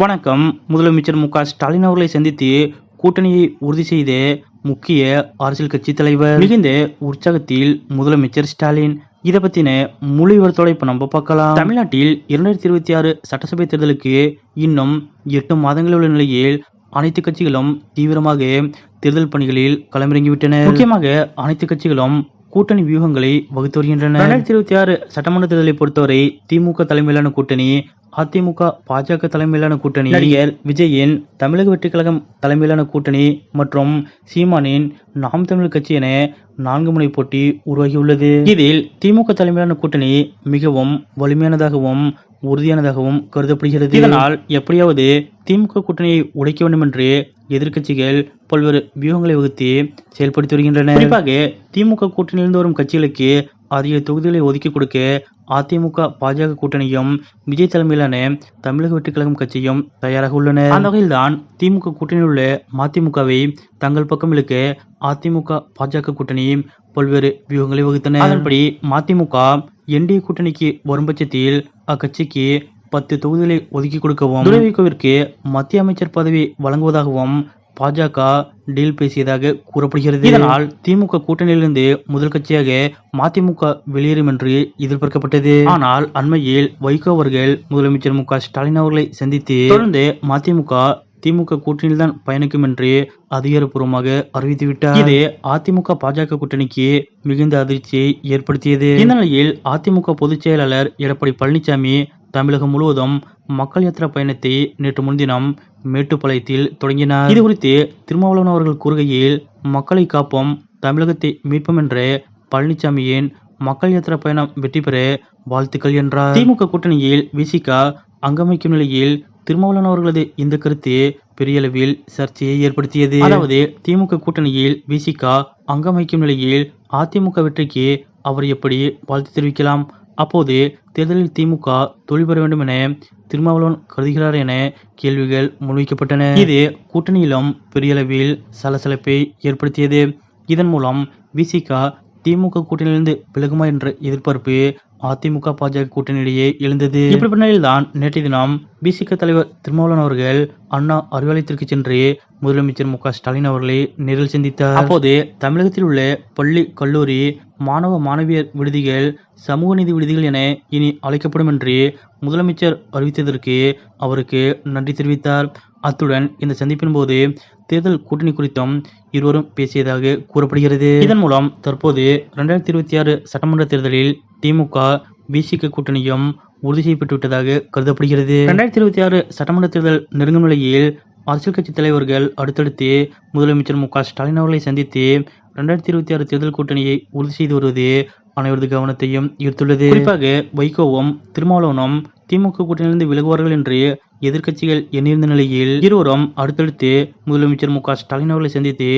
வணக்கம். முதலமைச்சர் மு க ஸ்டாலின் அவர்களை சந்தித்து கூட்டணியை உறுதி செய்த முக்கிய அரசியல் கட்சி தலைவர் மிகுந்த உற்சாகத்தில் முதலமைச்சர் ஸ்டாலின். இதை பத்தின முழு விவரத்தோட இப்ப நம்ம பார்க்கலாம். தமிழ்நாட்டில் இரண்டாயிரத்தி இருபத்தி ஆறு சட்டசபை தேர்தலுக்கு இன்னும் எட்டு மாதங்கள் உள்ள நிலையில் அனைத்து கட்சிகளும் தீவிரமாக தேர்தல் பணிகளில் களமிறங்கிவிட்டன முக்கியமாக அனைத்து கட்சிகளும் கூட்டணி வியூகங்களை வகுத்து வருகின்றன ரெண்டாயிரத்தி இருபத்தி ஆறு சட்டமன்ற தேர்தலை பொறுத்தவரை திமுக தலைமையிலான கூட்டணி அதிமுக பாஜக தலைமையிலான கூட்டணி நடிகர் விஜயின் தமிழக வெற்றிக் கழகம் தலைமையிலான கூட்டணி மற்றும் சீமானின் நாம் தமிழ் கட்சி என நான்கு முனை போட்டி உருவாகியுள்ளது. இதில் திமுக தலைமையிலான கூட்டணி மிகவும் வலிமையானதாகவும் உறுதியானதாகவும் கருதப்படுகிறது. இதனால் எப்படியாவது திமுக கூட்டணியை உடைக்க வேண்டும் என்று எதிர்க்கட்சிகள் பல்வேறு வியூகங்களை வகுத்து செயல்படுத்தி வருகின்றன. குறிப்பாக திமுக கூட்டணியிலிருந்து வரும் கட்சிகளுக்கு அதிக தொகுதிகளை ஒதுக்கி கொடுக்க அதிமுக பாஜக கூட்டணியும் விஜய் தலைமையிலான தமிழக வெற்றி கழகம் கட்சியும் தயாராக உள்ளன. அந்த வகையில்தான் திமுக கூட்டணியில் உள்ள மதிமுகவை தங்கள் பக்கம் இழுக்க அதிமுக பாஜக கூட்டணி பல்வேறு வியூகங்களை வகுத்தன. அதன்படி மதிமுக என்டிஏ கூட்டணிக்கு வரும் பட்சத்தில் அக்கட்சிக்கு பத்து தொகுதிகளை ஒதுக்கி கொடுக்கவும் துரைவிக்கோவிற்கு மத்திய அமைச்சர் பதவி வழங்குவதாகவும் பாஜக டீல் பேசியதாக கூறப்படுகிறது. இதனால் திமுக கூட்டணியிலிருந்து முதல் கட்சியாக மதிமுக வெளியேறும் என்று எதிர்பார்க்கப்பட்டது. ஆனால் அண்மையில் வைகோ அவர்கள் முதலமைச்சர் மு க ஸ்டாலின் அவர்களை சந்தித்து தொடர்ந்து மதிமுக திமுக கூட்டணியில் தான் பயணிக்கும் என்று அதிகாரப்பூர்வமாக அறிவித்துவிட்டார். இது அதிமுக பாஜக கூட்டணிக்கு மிகுந்த அதிர்ச்சியை ஏற்படுத்தியது. இந்த நிலையில் அதிமுக பொதுச் செயலாளர் எடப்பாடி பழனிசாமி தமிழகம் முழுவதும் மக்கள் யாத்திரா பயணத்தை நேற்று முன்தினம் மேட்டுப்பாளையத்தில் தொடங்கினார். இது குறித்து திருமாவளவன் அவர்கள் கூறுகையில் மக்களை காப்போம் தமிழகத்தை மீட்போம் என்ற பழனிசாமியின் மக்கள் யாத்திரா பயணம் வெற்றி பெற வாழ்த்துக்கள் என்றார். திமுக கூட்டணியில் விசிகா அங்கமைக்கும் நிலையில் திருமாவளவன் அவர்களது இந்த கருத்து பெரிய அளவில் சர்ச்சையை ஏற்படுத்தியது. அதாவது திமுக கூட்டணியில் விசிகா அங்கமைக்கும் நிலையில் அதிமுக வெற்றிக்கு அவர் எப்படி வாழ்த்து தெரிவிக்கலாம்? அப்போது தேர்தலில் திமுக தோல்வி பெற வேண்டும் என திருமாவளவன் கருதுகிறார் என கேள்விகள் முன்வைக்கப்பட்டன. இது கூட்டணியிலும் பெரிய அளவில் சலசலப்பை ஏற்படுத்தியது. இதன் மூலம் விசிகா திமுக கூட்டணியிலிருந்து விலகுமா என்ற எதிர்பார்ப்பு அதிமுக பாஜக கூட்டணியிடையே எழுந்தது. இப்படிப்பட்ட நிலையில்தான் நேற்றைய தினம் பிசிக தலைவர் திருமாவளவன் அவர்கள் அண்ணா அறிவாலயத்திற்கு சென்று முதலமைச்சர் மு ஸ்டாலின் அவர்களை நேரில் சந்தித்தார். அப்போது தமிழகத்தில் உள்ள பள்ளி கல்லூரி மாணவ மாணவியர் விடுதிகள் சமூக நீதி விடுதிகள் என இனி அழைக்கப்படும் என்று முதலமைச்சர் அறிவித்ததற்கு அவருக்கு நன்றி தெரிவித்தார். அத்துடன் இந்த சந்திப்பின் போது தேர்தல் கூட்டணி குறித்தும் இருவரும் பேசியதாக கூறப்படுகிறது. இதன் மூலம் தற்போது இரண்டாயிரத்தி இருபத்தி ஆறு சட்டமன்ற தேர்தலில் திமுக பிசிக கூட்டணியும் உறுதி செய்யப்பட்டுவிட்டதாக கருதப்படுகிறது. இரண்டாயிரத்தி இருபத்தி ஆறு சட்டமன்ற தேர்தல் நெருங்கும் நிலையில் அரசியல் கட்சி தலைவர்கள் அடுத்தடுத்து முதலமைச்சர் மு க ஸ்டாலின் அவர்களை சந்தித்து இரண்டாயிரத்தி இருபத்தி ஆறு தேர்தல் கூட்டணியை உறுதி செய்து வருவது அனைவரது கவனத்தையும் ஈர்த்துள்ளது. குறிப்பாக வைகோவும் திருமாவளவனும் திமுக கூட்டணியிலிருந்து விலகுவார்கள் என்று எதிர்க்கட்சிகள் எண்ணியிருந்த நிலையில் இருவரும் அடுத்தடுத்து முதலமைச்சர் மு க ஸ்டாலின் அவர்களை சந்தித்து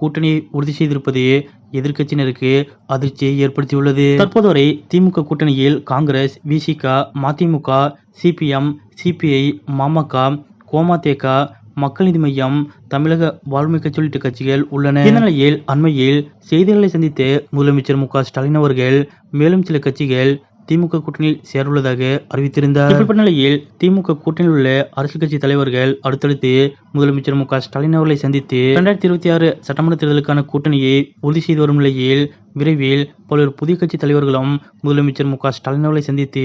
கூட்டணியை உறுதி செய்திருப்பது எதிர்க்கட்சியினருக்கு அதிர்ச்சியை ஏற்படுத்தியுள்ளது. தற்போது வரை திமுக கூட்டணியில் காங்கிரஸ் விசிக மதிமுக சிபிஎம் சிபிஐ மாமக கோமாதேக மக்கள் நீதி மையம் தமிழக வாழ்மை கட்சி உள்ளிட்ட கட்சிகள் உள்ளன. இந்த நிலையில் அண்மையில் செய்திகளை சந்தித்த முதலமைச்சர் மு க ஸ்டாலின் அவர்கள் மேலும் சில கட்சிகள் திமுக கூட்டணியில் சேரவுள்ளதாக அறிவித்திருந்தார். இப்படிப்பட்ட நிலையில் திமுக கூட்டணியில் உள்ள அரசியல் கட்சி தலைவர்கள் அடுத்தடுத்து முதலமைச்சர் மு க ஸ்டாலின் அவர்களை சந்தித்து இரண்டாயிரத்தி இருபத்தி ஆறு சட்டமன்ற தேர்தலுக்கான கூட்டணியை உறுதி செய்து வரும் நிலையில் விரைவில் பல்வேறு புதிய கட்சி தலைவர்களும் முதலமைச்சர் மு க ஸ்டாலின் அவர்களை சந்தித்து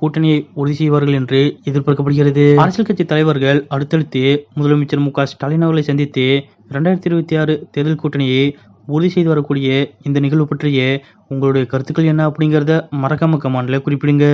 கூட்டணியை உறுதி செய்வார்கள் என்று எதிர்பார்க்கப்படுகிறது. அரசியல் கட்சி தலைவர்கள் அடுத்தடுத்து முதலமைச்சர் மு க ஸ்டாலின் அவர்களை சந்தித்து இரண்டாயிரத்தி இருபத்தி ஆறு தேர்தல் கூட்டணியை உறுதி செய்து வரக்கூடிய இந்த நிகழ்வு பற்றிய உங்களுடைய கருத்துக்கள் என்ன அப்படிங்கிறத மறக்காம கமாண்டில் குறிப்பிடுங்க.